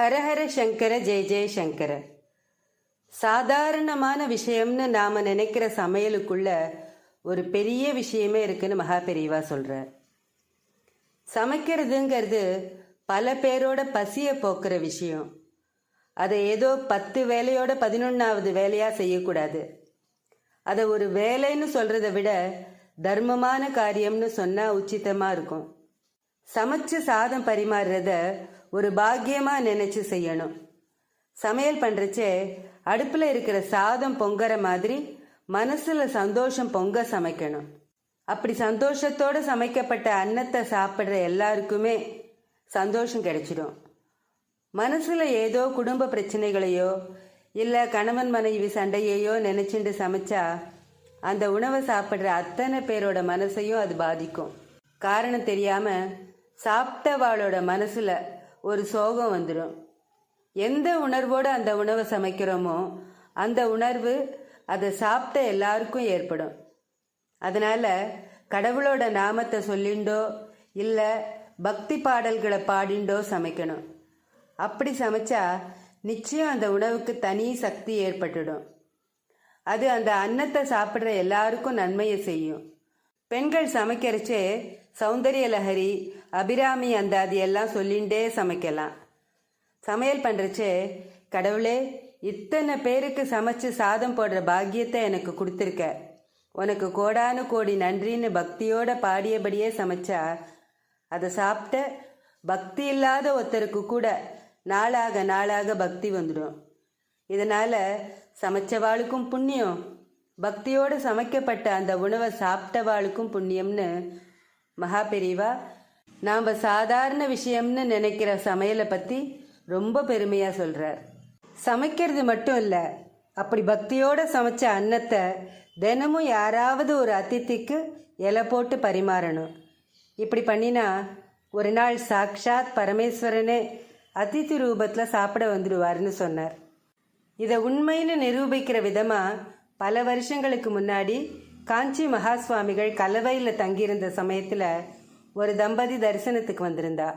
ஹரஹர சங்கர ஜெய ஜெய சங்கர. சாதாரணமான விஷயம்னு நாம நினைக்கிற சமையலுக்குள்ள ஒரு பெரிய விஷயமே இருக்குன்னு மகா பெரியவா சொல்றார் சமைக்கிறதுங்கிறது பல பேரோட பசியை போக்குற விஷயம். அதை ஏதோ பத்து வேலையோட பதினொன்றாவது வேலையாக செய்யக்கூடாது. அதை ஒரு வேலைன்னு சொல்கிறத விட தர்மமான காரியம்னு சொன்னால் உச்சிதமாக இருக்கும். சமைச்சு சாதம் பரிமாறுறத ஒரு பாக்கியமாக நினச்சி செய்யணும். சமையல் பண்ணுறச்சே அடுப்பில் இருக்கிற சாதம் பொங்குற மாதிரி மனசில் சந்தோஷம் பொங்க சமைக்கணும். அப்படி சந்தோஷத்தோடு சமைக்கப்பட்ட அன்னத்தை சாப்பிட்ற எல்லாருக்குமே சந்தோஷம் கிடைச்சிடும் மனசில் ஏதோ குடும்ப பிரச்சனைகளையோ இல்லை கணவன் மனைவி சண்டையையோ நினச்சிட்டு சமைச்சா அந்த உணவை சாப்பிட்ற அத்தனை பேரோட மனசையும் அது பாதிக்கும். காரணம் தெரியாமல் சாப்பிட்டவாளோட மனசில் ஒரு சோகம் வந்துடும் எந்த உணர்வோடு அந்த உணவை சமைக்கிறோமோ அந்த உணர்வு அதை சாப்பிட்ட எல்லாருக்கும் ஏற்படும். அதனால் கடவுளோட நாமத்தை சொல்லிண்டோ இல்லை பக்தி பாடல்களை பாடிண்டோ சமைக்கணும். அப்படி சமைச்சா நிச்சயம் அந்த உணவுக்கு தனி சக்தி ஏற்பட்டுடும். அது அந்த அன்னத்தை சாப்பிட்ற எல்லாருக்கும் நன்மையை செய்யும். பெண்கள் சமைக்கிறச்சே சௌந்தரிய லஹரி அபிராமி அந்தாதி எல்லாம் சொல்லிண்டே சமைக்கலாம். சமையல் பண்ணுறச்சே கடவுளே இத்தனை பேருக்கு சமைச்சு சாதம் போடுற பாக்கியத்தை எனக்கு கொடுத்துருக்க. உனக்கு கோடானு கோடி நன்றின்னு பக்தியோட பாடியபடியே சமைச்சா அதை சாப்பிட்ட பக்தி இல்லாத ஒருத்தருக்கு கூட நாளாக நாளாக பக்தி வந்துடும். இதனால் சமைச்சவாளுக்கும் புண்ணியம். பக்தியோடு சமைக்கப்பட்ட அந்த உணவை சாப்பிட்டவாளுக்கும் புண்ணியம்னு மகா பெரியவா நாம் சாதாரண விஷயம்னு நினைக்கிற சமையலை பற்றி ரொம்ப பெருமையாக சொல்கிறார் சமைக்கிறது மட்டும் இல்லை அப்படி பக்தியோடு சமைச்ச அன்னத்தை தினமும் யாராவது ஒரு அதித்திக்கு இலை போட்டு பரிமாறணும். இப்படி பண்ணினா ஒரு நாள் சாக்ஷாத் பரமேஸ்வரனே அதித்தி ரூபத்தில் சாப்பிட வந்துடுவார்னு சொன்னார். இதை உண்மைன்னு நிரூபிக்கிற விதமாக பல வருஷங்களுக்கு முன்னாடி காஞ்சி மகா சுவாமிகள் கலவையில் தங்கியிருந்த சமயத்தில் ஒரு தம்பதி தரிசனத்துக்கு வந்திருந்தா.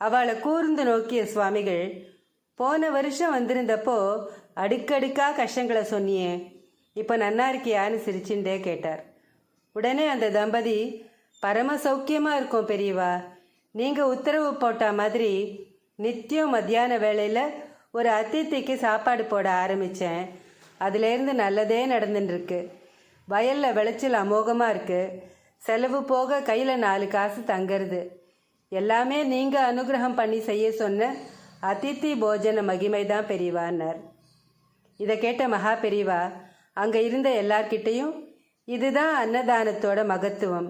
அவளை கூர்ந்து நோக்கிய சுவாமிகள் போன வருஷம் வந்திருந்தப்போ அடுக்கடுக்காக கஷ்டங்களை சொன்னியே இப்போ நன்னா இருக்கியான்னு சிரிச்சுட்டே கேட்டார். உடனே அந்த தம்பதி பரம சௌக்கியமாக இருக்கும் பெரியவா நீங்கள் உத்தரவு போட்ட மாதிரி நித்தியம் மத்தியான வேளையில் ஒரு அதித்திக்கு சாப்பாடு போட ஆரம்பித்தேன் அதுலேருந்து நல்லதே நடந்துட்டுருக்கு வயலில் விளைச்சல் அமோகமாக இருக்குது செலவு போக கையில் நாலு காசு தங்கிறது. எல்லாமே நீங்கள் அனுகிரகம் பண்ணி செய்ய சொன்ன அதித்தி போஜன மகிமை தான் பெரியவான்னார். இதை கேட்ட மகா பெரியவா அங்கே இருந்த எல்லார்கிட்டேயும் இதுதான் அன்னதானத்தோட மகத்துவம்.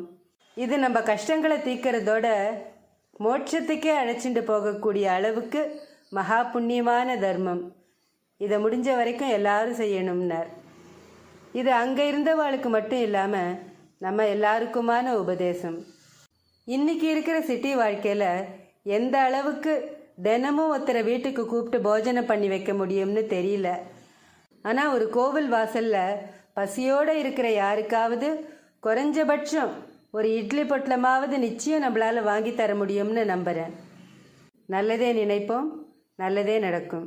இது நம்ம கஷ்டங்களை தீக்கிறதோட மோட்சத்துக்கே அழைச்சிட்டு போகக்கூடிய அளவுக்கு மகா புண்ணியமான தர்மம். இதை முடிஞ்ச வரைக்கும் எல்லாரும் செய்யணும்னார். இது அங்கே இருந்தவாளுக்கு மட்டும் இல்லாமல் நம்ம எல்லாருக்குமான உபதேசம். இன்னைக்கு இருக்கிற சிட்டி வாழ்க்கையில் எந்த அளவுக்கு தினமும் ஒருத்தரை வீட்டுக்கு கூப்பிட்டு போஜனம் பண்ணி வைக்க முடியும்னு தெரியல. ஆனால் ஒரு கோவில் வாசலில் பசியோடு இருக்கிற யாருக்காவது குறைஞ்சபட்சம் ஒரு இட்லி பொட்டலமாவது நிச்சயம் நம்மளால் வாங்கி தர முடியும்னு நம்புகிறேன் நல்லதே நினைப்போம் நல்லதே நடக்கும்.